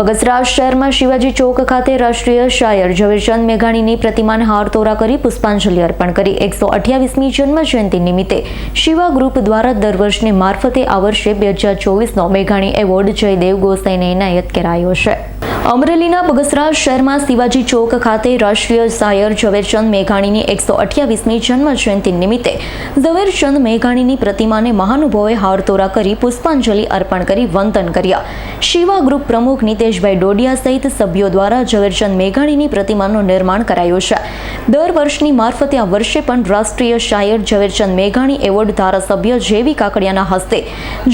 બગસરા શહેરમાં શિવાજી ચોક ખાતે રાષ્ટ્રીય શાયર ઝવેરચંદ મેઘાણીની પ્રતિમાને હાર તોરા કરી પુષ્પાંજલિ અર્પણ કરી. એકસો અઠ્યાવીસમી જન્મ જયંતિ નિમિત્તે શિવા ગ્રુપ દ્વારા દર વર્ષની મારફતે આ વર્ષે બે હજાર ચોવીસનો મેઘાણી એવોર્ડ જયદેવ ગોસાઈને એનાયત કરાયો છે. અમરેલીના બગસરા શહેરમાં શિવાજી ચોક ખાતે રાષ્ટ્રીય શાયર ઝવેરચંદ મેઘાણીની એકસો અઠ્યાવીસમી જન્મજયંતિ નિમિત્તે ઝવેરચંદ મેઘાણીની પ્રતિમાને મહાનુભાવે હારતોરા કરી પુષ્પાંજલિ અર્પણ કરી વંદન કર્યા. શિવા ગ્રુપ પ્રમુખ નિતેશભાઈ ડોડિયા સહિત સભ્યો દ્વારા ઝવેરચંદ મેઘાણીની પ્રતિમાનું નિર્માણ કરાયું છે. દર વર્ષની મારફતે આ વર્ષે પણ રાષ્ટ્રીય શાયર ઝવેરચંદ મેઘાણી એવોર્ડ ધારાસભ્ય જેવી કાકડિયાના હસ્તે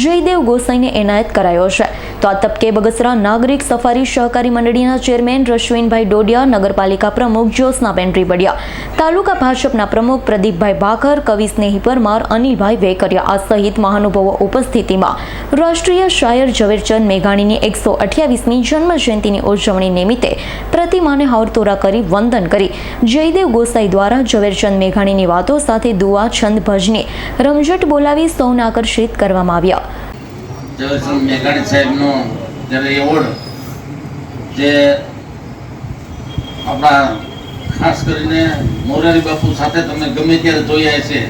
જયદેવ ગોસાઈને એનાયત કરાયો છે. તો આ તબકે બગસરા નાગરિક સફારી સહકારી મંડળીના ચેરમેન રશ્વિનભાઈ ડોડિયા, નગરપાલિકા પ્રમુખ જ્યોત્સનાબેન રીબડિયા, તાલુકા ભાજપના પ્રમુખ પ્રદીપભાઈ ભાખર, કવિ સ્નેહી પરમાર, અનિલભાઈ વેકરિયા આ સહિત મહાનુભાવો ઉપસ્થિતિમાં રાષ્ટ્રીય શાયર ઝવેરચંદ મેઘાણીની એકસો અઠ્યાવીસમી જન્મ જયંતિની ઉજવણી નિમિત્તે પ્રતિમાને હારતોરા કરી વંદન કરી. જયદેવ ગોસાઈ દ્વારા ઝવેરચંદ મેઘાણીની વાતો સાથે દુઆ છંદ ભજની રમઝટ બોલાવી સૌને આકર્ષિત કરવામાં આવ્યા. ઝવેરચંદ મેઘાણી સાહેબનો જ્યારે એવોર્ડ જે આપણા ખાસ કરીને મોરારી બાપુ સાથે તમે ગમે ત્યારે જોયા છે,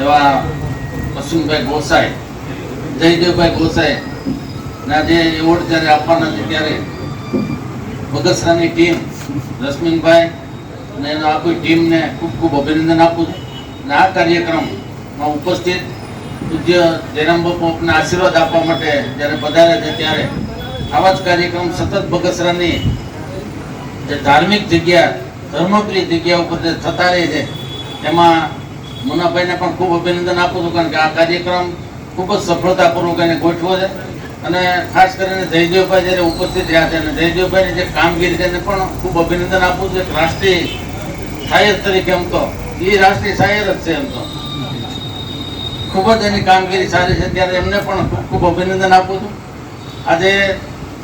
એવા અશ્વિનભાઈ ગોસાઈ, જયદેવભાઈ ગોસાઈ, ના જે એવોર્ડ જ્યારે આપવાના છે ત્યારે બગસરાની ટીમ, રશ્મિનભાઈ અને એનો આખી ટીમને ખૂબ ખૂબ અભિનંદન આપું છું. અને આ કાર્યક્રમમાં ઉપસ્થિત પૂજ્ય જયરામ બાપુ આપને આશીર્વાદ આપવા માટે જ્યારે પધારે છે ત્યારે આવા જ કાર્યક્રમ સતત બગસરાની જે ધાર્મિક જગ્યા, ધર્મપ્રિય જગ્યા ઉપર જે થતા રહે છે, એમાં મુનાભાઈને પણ ખૂબ અભિનંદન આપું છું, કારણ કે આ કાર્યક્રમ ખૂબ જ સફળતાપૂર્વક એને ગોઠવો છે. અને ખાસ કરીને જયદેવભાઈ જ્યારે ઉપસ્થિત રહ્યા છે, અને જયદેવભાઈની જે કામગીરી છે એને પણ ખૂબ અભિનંદન આપું છું. રાષ્ટ્રીય શાયર તરીકે એમ તો એ રાષ્ટ્રીય શાયર જ છે એમ તો ખૂબ જ એની કામગીરી સારી છે, ત્યારે એમને પણ ખૂબ ખૂબ અભિનંદન આપું છું. આજે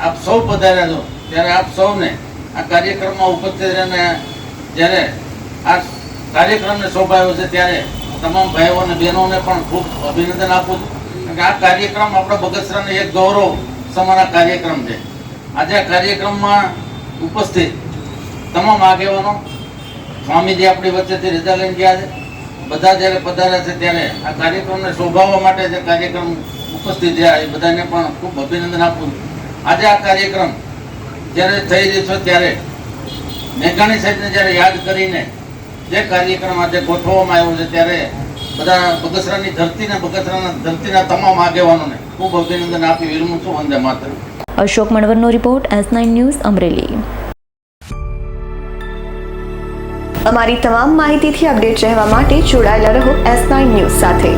આપ સૌ પધાર્યા છો ત્યારે આપ સૌને આ કાર્યક્રમમાં ઉપસ્થિત રહીને જ્યારે આ કાર્યક્રમને શોભાયો છે, ત્યારે તમામ ભાઈઓ અને બહેનોને પણ ખૂબ અભિનંદન આપું છું. કે આ કાર્યક્રમ આપણા બગસરાને એક ગૌરવ સમાન કાર્યક્રમ છે. આજે આ કાર્યક્રમમાં ઉપસ્થિત તમામ આગેવાનો, સ્વામીજી આપણી વચ્ચેથી રજા લઈને ગયા છે. બધા જ્યારે પધાર્યા છે, ત્યારે આ કાર્યક્રમને શોભાવવા માટે જે કાર્યક્રમ ઉપસ્થિત રહ્યા એ બધાને પણ ખૂબ અભિનંદન આપું છું. આજે આ કાર્યક્રમ જ્યારે થઈ રહ્યો છે ત્યારે મેઘાણી સાહેબને જ્યારે યાદ કરીને જે કાર્યક્રમ આજે ગોઠવવામાં આવ્યો છે ત્યારે બધા બગસરાની ધરતીને બગસરાના ધરતીના તમામ આગેવાનોને ખૂબ અભિનંદન આપી વિરમું છું. વંદે માત્ર Ashok મણવરનો report S nine news Amreli. અમારી તમામ માહિતીથી અપડેટ રહેવા માટે જોડાયેલા રહો એસ નાઇન ન્યૂઝ સાથે.